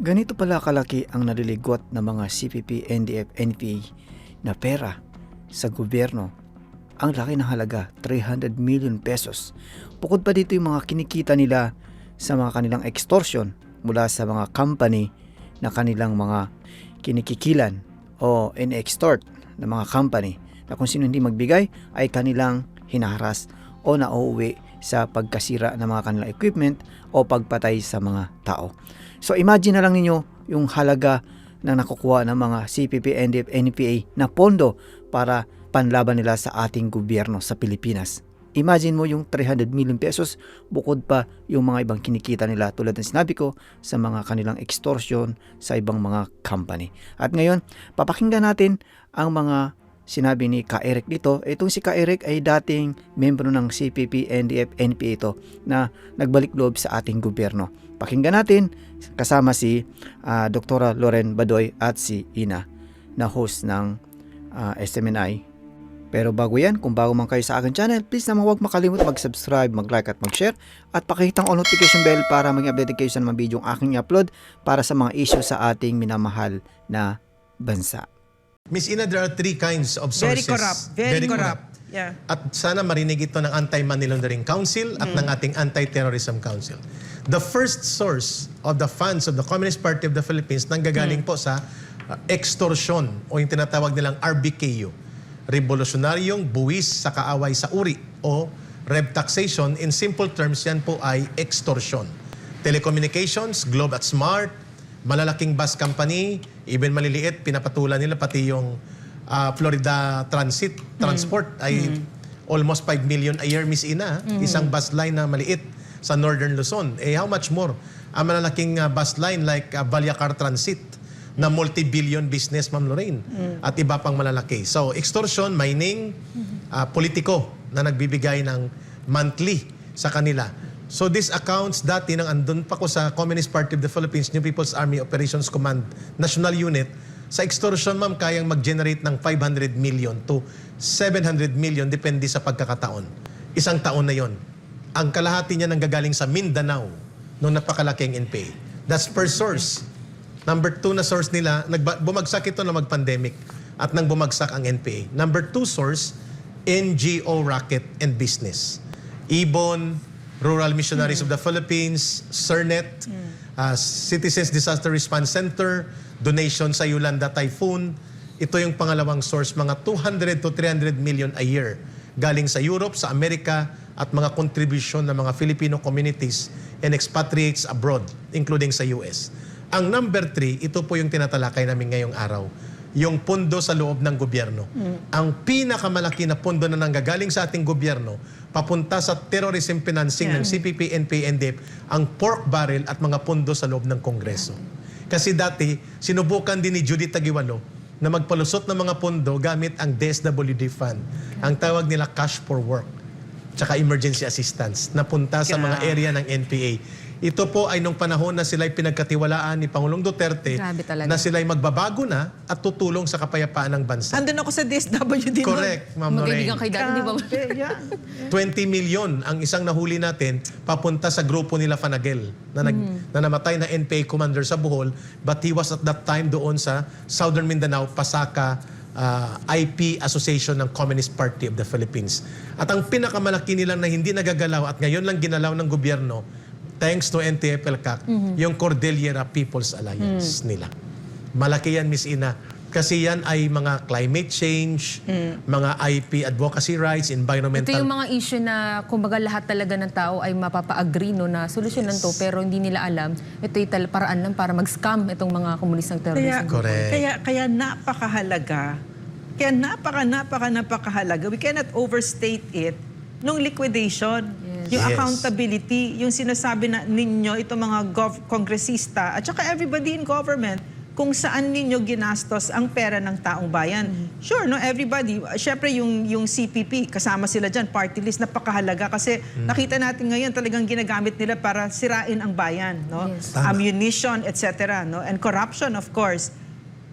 Ganito pala kalaki ang naliligwat ng mga CPP, NDF, NPA na pera sa gobyerno. Ang laki ng halaga, 300 million pesos. Bukod pa dito yung mga kinikita nila sa mga kanilang extortion mula sa mga company na kanilang mga kinikikilan o in-extort ng mga company na kung sino hindi magbigay ay kanilang hinaharas o nauuwi sa pagkasira ng mga kanilang equipment o pagpatay sa mga tao. So imagine na lang ninyo yung halaga na nakukuha ng mga CPP, NDF, NPA na pondo para panlaban nila sa ating gobyerno sa Pilipinas. Imagine mo yung 300 million pesos bukod pa yung mga ibang kinikita nila tulad ng sinabi ko sa mga kanilang extortion sa ibang mga company. At ngayon, papakinggan natin ang mga sinabi ni Ka Eric dito. Itong si Ka Eric ay dating membro ng CPP, NDF, NPA ito na nagbalik loob sa ating gobyerno. Pakinggan natin kasama si ah, Dr. Loren Badoy at si Ina na host ng ah, SMNI pero bago yan, kung bago man kayo sa akin channel, please naman huwag makalimut mag-subscribe, mag-like at mag-share at pakihitang on notification bell para maging updated kayo sa mga video ang aking upload para sa mga issue sa ating minamahal na bansa. Miss Ina, there are three kinds of Very sources. corrupt. Very, corrupt. Yeah. At sana marinig ito ng Anti-Money Laundering Council at ng ating Anti-Terrorism Council. The first source of the funds of the Communist Party of the Philippines nanggagaling po sa uh, extortion o yung tinatawag nilang RBKU. Revolusyonaryong buwis sa kaaway sa uri o rev taxation. In simple terms, yan po ay extortion. Telecommunications, Globe at Smart, malalaking bus company, even maliliit, pinapatulan nila pati yung ah, Florida Transit, Transport ay almost 5 million a year, Miss Ina. Isang bus line na maliit sa Northern Luzon. Eh, how much more? Ang malalaking ah, bus line like uh, Valyacar Transit na multi-billion business, Ma'am Lorraine. At iba pang malalaki. So, extortion, mining, ah, politiko na nagbibigay ng monthly sa kanila. So these accounts dati nang andun pa ko sa Communist Party of the Philippines, New People's Army Operations Command National Unit, sa extortion ma'am kayang mag-generate ng 500 million to 700 million depende sa pagkakataon. Isang taon na yon. Ang kalahati niya nanggagaling sa Mindanao nung napakalaking NPA. That's per source. Number two na source nila, bumagsak ito na mag-pandemic at nang bumagsak ang NPA. Number two source, NGO racket and business. Ibon, Rural Missionaries of the Philippines, CERNET, uh, Citizens Disaster Response Center, donation sa Yolanda Typhoon. Ito yung pangalawang source, mga 200 to 300 million a year galing sa Europe, sa Amerika, at mga contribution ng mga Filipino communities and expatriates abroad, including sa US. Ang number three, ito po yung tinatalakay namin ngayong araw, yung pondo sa loob ng gobyerno. Ang pinakamalaki na pondo na nanggagaling sa ating gobyerno, papunta sa terrorism financing ng CPP, NPA, NDF, ang pork barrel at mga pondo sa loob ng Kongreso. Kasi dati, sinubukan din ni Judith Tagiwalo na magpalusot ng mga pondo gamit ang DSWD fund. Ang tawag nila cash for work tsaka emergency assistance na punta sa mga area ng NPA. Ito po ay nung panahon na sila'y pinagkatiwalaan ni Pangulong Duterte Grabe talaga. na sila'y magbabago na at tutulong sa kapayapaan ng bansa. Andun ako sa DSWD nun. Correct, Ma'am Magkaibigan Lorraine. kay dati, di ba? Grabe, yan. 20 million ang isang nahuli natin papunta sa grupo nila Fanagel na, nag, Mm. na namatay na NPA commander sa Bohol but he was at that time doon sa Southern Mindanao, Pasaka ah, IP Association ng Communist Party of the Philippines. At ang pinakamalaki nilang na hindi nagagalaw at ngayon lang ginalaw ng gobyerno thanks to NTFL-CAC, Mm-hmm. yung Cordillera People's Alliance Mm. nila. Malaki yan, Miss Ina. Kasi yan ay mga climate change, mga IP advocacy rights, environmental Mm. Ito yung mga issue na kumbaga lahat talaga ng tao ay mapapa-agree no, na solusyonan to pero hindi nila alam ito yung tal- paraan lang para mag-scam itong mga komunistang Kaya, terrorism. Correct. kaya, kaya napakahalaga. Kaya napaka, napaka, napakahalaga. We cannot overstate it nung liquidation. Yung Yes. accountability, yung sinasabi na ninyo, itong mga gov- kongresista, at saka everybody in government, kung saan ninyo ginastos ang pera ng taong bayan. Sure, no, everybody. Siyempre, yung, yung CPP, kasama sila dyan, party list, napakahalaga kasi nakita natin ngayon talagang ginagamit nila para sirain ang bayan. No? Yes. Tama. Ammunition, etc. No? And corruption, of course.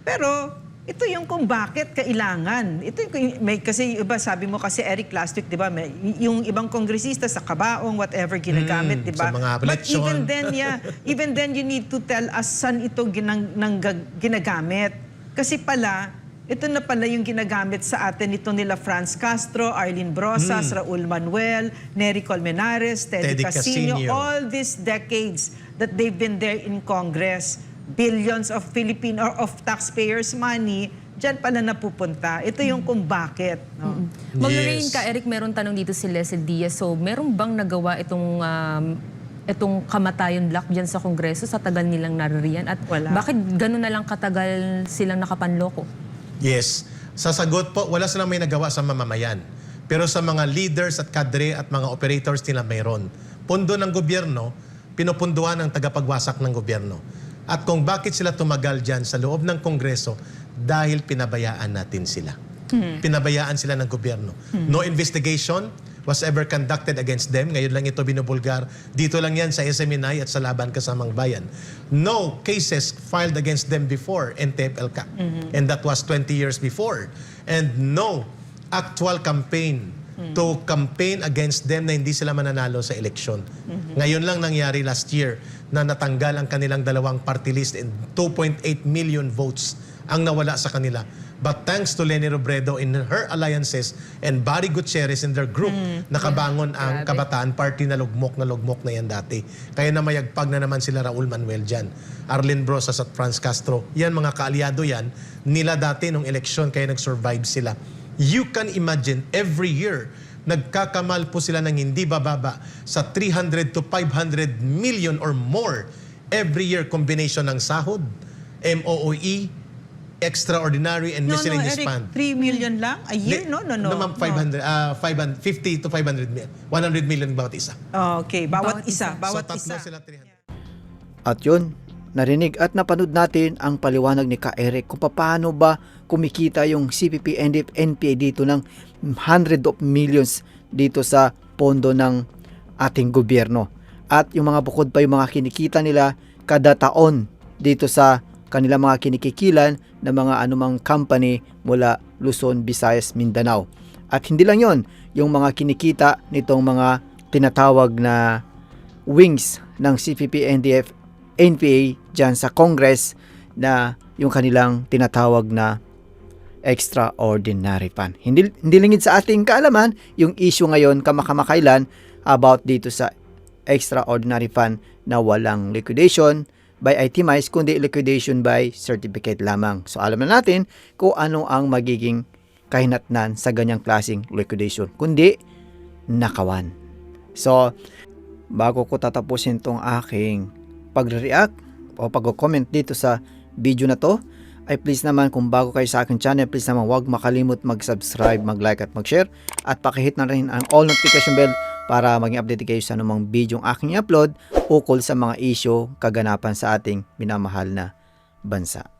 Pero ito yung kung bakit kailangan. Ito yung, may, kasi iba, sabi mo kasi Eric last week, di ba, may, yung ibang kongresista sa kabaong, whatever, ginagamit, Mm, di ba? sa mga But even then, yeah, even then you need to tell us saan ito ginang, nang, ginagamit. Kasi pala, ito na pala yung ginagamit sa atin ito nila Franz Castro, Arlene Brosas, Raul Manuel, Nery Colmenares, Teddy, Teddy Casino. all these decades that they've been there in Congress, billions of Philippine or of taxpayers' money, dyan pala napupunta. Ito yung kung bakit. No? Mag-rain Yes. ka, Eric, meron tanong dito si Leslie Diaz. So, meron bang nagawa itong um, itong kamatayon lock dyan sa Kongreso sa tagal nilang naririyan? At Wala. bakit gano'n na lang katagal silang nakapanloko? Yes. Sa sagot po, wala silang may nagawa sa mamamayan. Pero sa mga leaders at kadre at mga operators nila mayroon. Pundo ng gobyerno, pinupunduan ng tagapagwasak ng gobyerno. At kung bakit sila tumagal dyan sa loob ng Kongreso, dahil pinabayaan natin sila. Pinabayaan sila ng gobyerno. No investigation was ever conducted against them. Ngayon lang ito binubulgar. Dito lang yan sa SMNI at sa Laban Kasamang Bayan. No cases filed against them before NTF-ELCAC. And that was 20 years before. And no actual campaign to campaign against them na hindi sila mananalo sa eleksyon. Ngayon lang nangyari last year na natanggal ang kanilang dalawang party list and 2.8 million votes ang nawala sa kanila. But thanks to Leni Robredo in her alliances and Barry Gutierrez in their group, nakabangon ang Grabe. Kabataan Party na lugmok na lugmok na yan dati. Kaya na mayagpag na naman sila Raul Manuel dyan. Arlen Brosas at Franz Castro. Yan mga kaalyado yan. Nila dati nung eleksyon kaya nag-survive sila. You can imagine every year nagkakamal po sila ng hindi bababa sa 300 to 500 million or more every year combination ng sahod, MOOE, extraordinary and No, no, miscellaneous Eric, fund. 3 million lang a year? No, no, no. No, ma'am, 500, ah, 500, 50 to 500 million. 100 million bawat isa. Oh, okay, bawat, Bawat isa, isa. bawat so, isa. tatlo sila 300. At yun, narinig at napanood natin ang paliwanag ni Ka Eric kung paano ba kumikita yung CPP and NPA dito ng hundred of millions dito sa pondo ng ating gobyerno. At yung mga bukod pa yung mga kinikita nila kada taon dito sa kanila mga kinikikilan ng mga anumang company mula Luzon, Visayas, Mindanao. At hindi lang yon yung mga kinikita nitong mga tinatawag na wings ng CPP, NDF, NPA dyan sa Congress na yung kanilang tinatawag na extraordinary fund. Hindi, hindi lingid sa ating kaalaman yung issue ngayon kamakamakailan about dito sa extraordinary fund na walang liquidation by itemize kundi liquidation by certificate lamang. So alam na natin kung ano ang magiging kahinatnan sa ganyang klaseng liquidation kundi nakawan. So bago ko tatapusin tong aking pagre-react o pag-comment dito sa video na to, ay please naman kung bago kayo sa akin channel, please naman huwag makalimot mag-subscribe, mag-like at mag-share at pakihit na rin ang all notification bell para maging update kayo sa anumang video ang aking upload ukol sa mga issue kaganapan sa ating minamahal na bansa.